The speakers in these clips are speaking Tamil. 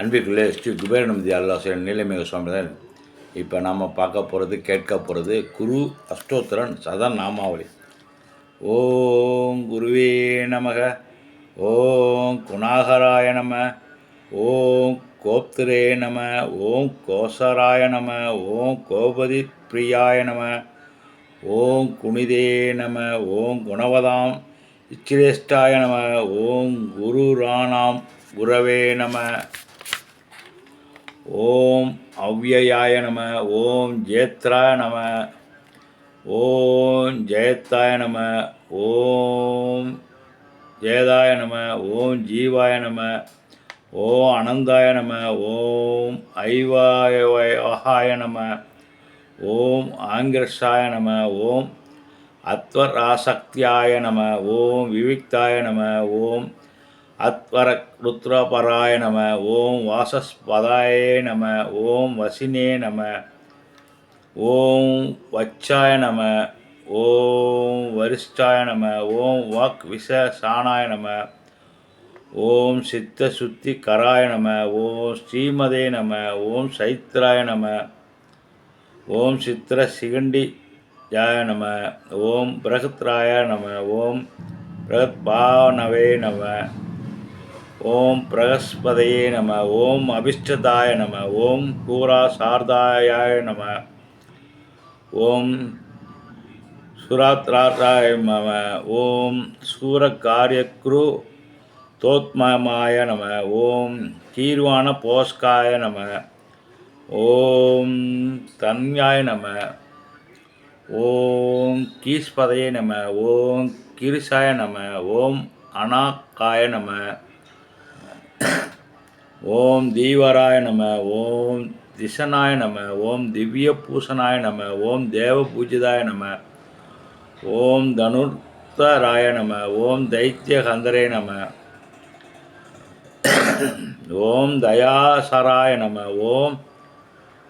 அன்பிற்குள்ளே ஸ்ரீ குபேரநம்பதி அல்லாசன் நீலமிக சுவாமி தான் இப்போ நாம் பார்க்க போகிறது கேட்க போகிறது குரு அஷ்டோத்திரன் சதா நாமாவளி. ஓம் குருவே நமக ஓம் குணாகராய நம ஓம் கோப்திரே நம ஓம் கோசராய நம ஓம் கோபதி பிரியாய நம ஓம் குணிதே நம ஓம் குணவதாம் இச்சிரேஷ்டாய நம ஓம் குருராணாம் குரவே நம. ஓம் அவ்யயாய நம ஓம் ஜேத்ராய நம ஓம் ஜெயத்தாய நம ஓம் ஜெயதாய நம ஓம் ஜீவாய நம ஓம் அனந்தாய நம ஓம் ஐவாய நம ஓம் ஆங்கிரஸாய நம ஓம் அத்வராசக்தியாய நம ஓம் விவிக்தாய நம ஓம் அத்வர ருத்ரபராய நம ஓம் வாசஸ்பதாய நம ஓம் வசினே நம ஓம் வச்சாய நம ஓம் வரிஷ்டாய நம ஓம் வாக் விசசானாய நம ஓம் சித்த சுத்தி கராய நம ஓம் ஸ்ரீமதே நம ஓம் சைத்ராய நம ஓம் சித்திர சிகண்டி ஜாய நம ஓம் பிரகத்ராய நம ஓம் பிரகத்பானவே நம ஓம் பிரகஸ்பதையே நம ஓம் அபிஷ்டதாய நம ஓம் கூரா சார்தாயாய நம ஓம் சுராத்ராசாய நம ஓம் சூரக்காரியக்ரு தோத்மமாய நம ஓம் தீர்வான போஸ்காய நம ஓம் தன்யாய நம ஓம் கீஸ்பதையே நம ஓம் கிரிசாய நம ஓம் அனாக்காய நம ஓம் தீவராய நம ஓம் திசனாய நம ஓம் திவ்ய பூசனாய நம ஓம் தேவ பூஜிதாய நம ஓம் தனுர்த்தராய நம ஓம் தைத்திய கந்தரே நம ஓம் தயாசராய நம ஓம்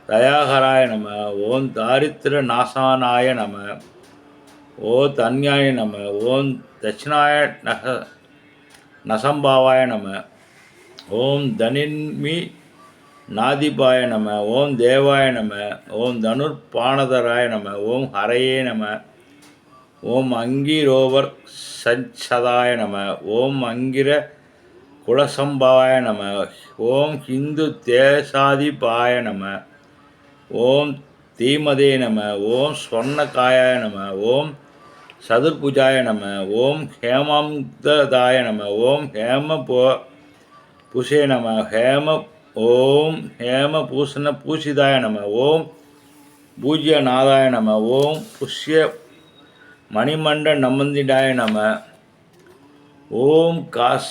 தயாகராய நம ஓம் தாரித்திர நாசானாய நம ஓ தன்யாய நம ஓம் தட்சிணாய நக நசம்பாவாய நம ஓம் தனின்மி நாதிபாய நம ஓம் தேவாய நம ஓம் தனுர்பானதராய நம ஓம் ஹரையே நம ஓம் அங்கிரோவர் சச்சதாய நம ஓம் அங்கிர குலசம்பாய நம ஓம் ஹிந்து தேசாதிபாய நம ஓம் தீமதே நம ஓம் ஸ்வர்ணகாயாய நம ஓம் சதுர்புஜாய நம ஓம் ஹேமந்ததாய நம ஓம் ஹேம போ புஷே நம ஹேம ஓம் ஹேம பூஷண பூஷிதாய நம ஓம் பூஜ்ய நாதாய நம ஓம் புஷ்ய மணிமண்ட நமந்திடாய நம ஓம் காச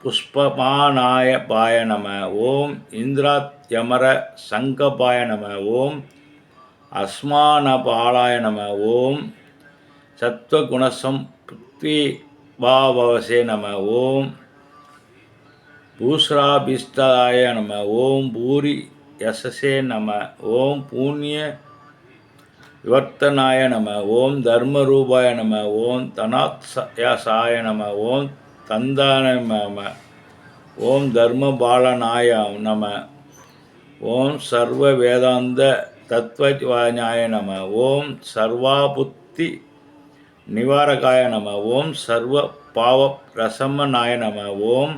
புஷ்பமானாய பாய நம ஓம் இந்திராத்யமர சங்கபாய நம ஓம் அஸ்மானபாலாய நம ஓம் சத்வகுணசம் புத்தி பாவசே நம ஓம் பூஸ்ராபிஷ்டாய நம ஓம் பூரி யசசே நம ஓம் பூண்ய விவர்த்தனாய நம ஓம் தர்மரூபாய நம ஓம் தனாத்யாசாய நம ஓம் தந்தான நம ஓம் தர்மபாலனாய நம ஓம் சர்வ வேதாந்த தத்வஞாய நம ஓம் சர்வாபுத்தி நிவாரகாய நம ஓம் சர்வ பாவ பிரசம்மனாய நம ஓம்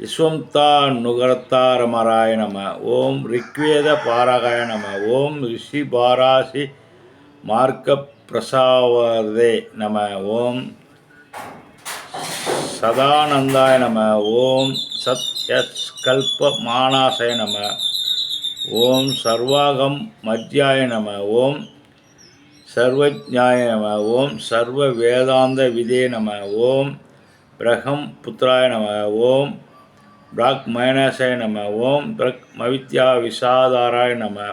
விஸ்வம்தா நுகர்த்தாரமராய நம. ஓம் ரிக்வேத பாரகாய நம. ஓம் ரிஷி பாராசி மார்க்க பிரசாவதே நம. ஓம் சதானந்தாய நம. ஓம் சத் யஸ் கல்ப மானாசய நம. ஓம் சர்வாகம் மத்யாய நம. ஓம் சர்வஜாய நம. ஓம் சர்வ வேதாந்த விதே நம. ஓம் பிரகம் புத்திராய நம. ஓம் பிராக் மைனசாய நம ஓம் பிரக் மவித்யா விசாதாராய நம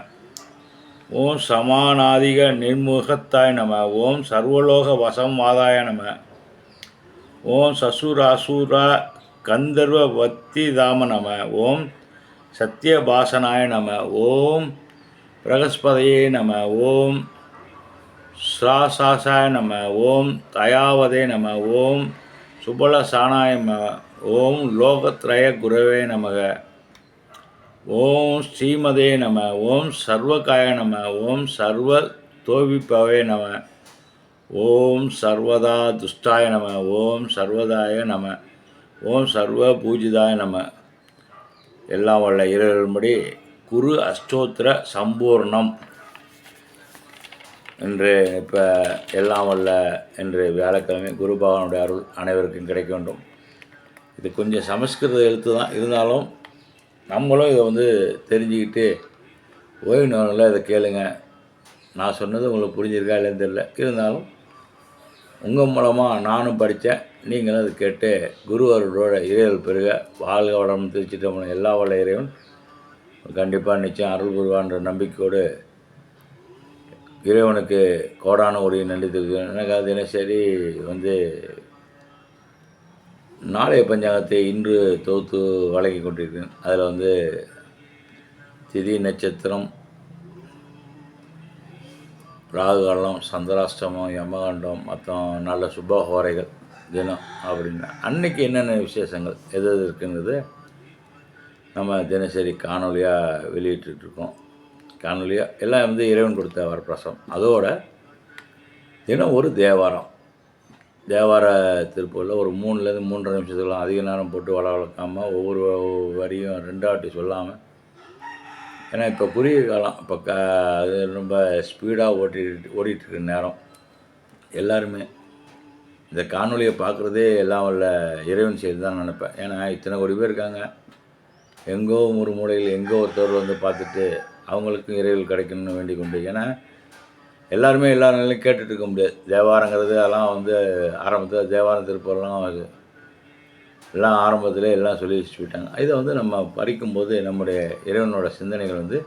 ஓம் சமானாதிக நிர்முகத்தாய் நம ஓம் சர்வலோக வசம் வாதாய நம ஓம் சசுராசுரா கந்தர்வ தாம நம ஓம் சத்யபாசனாய நம ஓம் பிரகஸ்பதையே நம ஓம் சாசாசாய நம ஓம் தயாவதே நம ஓம் சுபலசானாய நம ஓம் லோகத்ரய குரவே நமக. ஓம் ஸ்ரீமதே நம ஓம் சர்வகாய நம ஓம் சர்வ தோவிப்பவே நம. ஓம் சர்வதா துஷ்டாய நம ஓம் சர்வதாய நம ஓம் சர்வ பூஜிதாய நம. எல்லாம் வல்ல இரல்படி குரு அஷ்டோத்திர சம்பூர்ணம். இன்று இப்போ எல்லாம் வல்ல என்று வியாழக்கிழமை குரு பகவானுடைய அருள் அனைவருக்கும் கிடைக்க வேண்டும். இது கொஞ்சம் சமஸ்கிருத எழுத்து தான். இருந்தாலும் நம்மளும் இதை வந்து தெரிஞ்சுக்கிட்டு ஓய்வு நேரங்களில் இதை கேளுங்க. நான் சொன்னது உங்களுக்கு புரிஞ்சிருக்கா இல்லைன்னு தெரியல. இருந்தாலும் உங்கள் மூலமாக நானும் படித்தேன் நீங்களும் அதை கேட்டு குரு அருளோட இறையல் பெருக வாழ்க வளம் திருச்சிட்டம்பலம் எல்லா வல்ல இறைவன். கண்டிப்பாக நிச்சயம் அருள் குருவான்ற நம்பிக்கையோடு இறைவனுக்கு கோடான ஒரு நன்றி தெரிவிக்கிறேன். எனக்கு அது தினசரி வந்து நாளைய பஞ்சாங்கத்தை இன்று தொகுத்து வழங்கி கொண்டிருக்கிறேன். அதில் வந்து திதி நட்சத்திரம் ராகுகாலம் சந்திராஷ்டமம் யமகண்டம் மற்றும் நல்ல சுபஹோரைகள் தினம் அப்படின்னா. அன்னைக்கு என்னென்ன விசேஷங்கள் எது எது இருக்குங்கிறது நம்ம தினசரி காணொலியாக வெளியிட்டுருக்கோம். காணொலியாக எல்லாம் வந்து இறைவன் கொடுத்த வரப்பிரசம் அதோட தினம் ஒரு தேவாரம். தேவார திருப்பூரில் ஒரு மூணுலேருந்து மூன்றரை நிமிஷத்துக்குலாம் அதிக நேரம் போட்டு வள வளர்க்காமல் ஒவ்வொரு வரியும் ரெண்டாட்டி சொல்லாமல் ஏன்னா இப்போ குறுகிய காலம் இப்போ க அது ரொம்ப ஸ்பீடாக ஓட்டிட்டு ஓடிட்டுருக்க நேரம். எல்லாருமே இந்த காணொலியை பார்க்குறதே எல்லாம் வல்ல இறைவன் செய்து தான் நினைப்பேன். ஏன்னா இத்தனை கோடி பேர் இருக்காங்க. எங்கோ ஒரு மூலையில் எங்கோ ஒருத்தர் வந்து பார்த்துட்டு அவங்களுக்கும் இறைவல் கிடைக்கணும்னு வேண்டிக் கொண்டு ஏன்னா எல்லாருமே எல்லா நிலையும் கேட்டுட்டு இருக்க முடியாது. தேவாரங்கிறது அதெல்லாம் வந்து ஆரம்பத்தில் தேவாரம் திருப்பூர்லாம் அது எல்லாம் ஆரம்பத்தில் எல்லாம் சொல்லி வச்சுட்டு விட்டாங்க இதை வந்து நம்ம படிக்கும்போது நம்முடைய இறைவனோட சிந்தனைகள் வந்து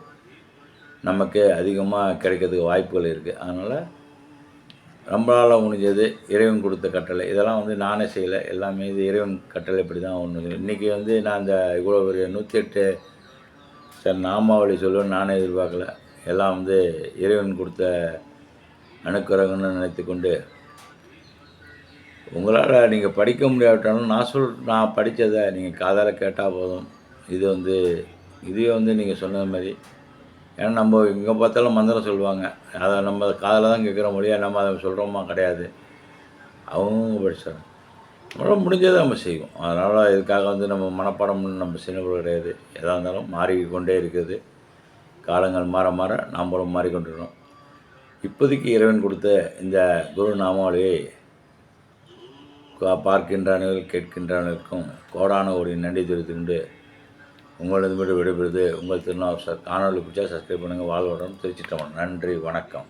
நமக்கு அதிகமாக கிடைக்கிறதுக்கு வாய்ப்புகள் இருக்குது அதனால் நம்மளால் முடிஞ்சது இறைவன் கொடுத்த கட்டளை. இதெல்லாம் வந்து நானே செய்யலை. எல்லாமே இது இறைவன் கட்டளை இப்படி தான் ஒன்று இன்றைக்கி வந்து நான் அந்த இவ்வளோ ஒரு நூற்றி எட்டு சார் நாமாவளி சொல்லுவேன் நானே எதிர்பார்க்கல. எல்லாம் வந்து இறைவன் கொடுத்த அணுக்கரகன்னு நினைத்து கொண்டு. உங்களால் நீங்கள் படிக்க முடியாவிட்டாலும் நான் சொல் நான் படித்ததை நீங்கள் காதால் கேட்டால் போதும். இது வந்து இதே வந்து நீங்கள் சொன்னது மாதிரி. ஏன்னா நம்ம எங்கே பார்த்தாலும் மந்திரம் சொல்லுவாங்க. அதை நம்ம காதில் தான் கேட்குற மொழியாக நம்ம அதை சொல்கிறோமா கிடையாது. அவங்க படிச்சாங்க. நம்மளால் முடிஞ்சதை நம்ம செய்வோம். அதனால் இதுக்காக வந்து நம்ம மனப்பாடம் நம்ம சின்னவர் கிடையாது. எதாக இருந்தாலும் மாறிக்கொண்டே இருக்குது. காலங்கள் மாற மாற நாம்பளும் மாறிக்கொண்டிருக்கோம் இப்போதைக்கு இறைவன் கொடுத்த இந்த குரு நாமாவளியை பார்க்கின்ற அனைவரும் கோடான ஒரு நன்றி தெரிவித்துக்கொண்டு உங்களது விடைபெறுது உங்கள் திருநாள் சார் காணொலி பிடிச்சா சப்ஸ்கிரைப் பண்ணுங்கள் வாழ்வடம் திருச்சிட்டவன் நன்றி வணக்கம்.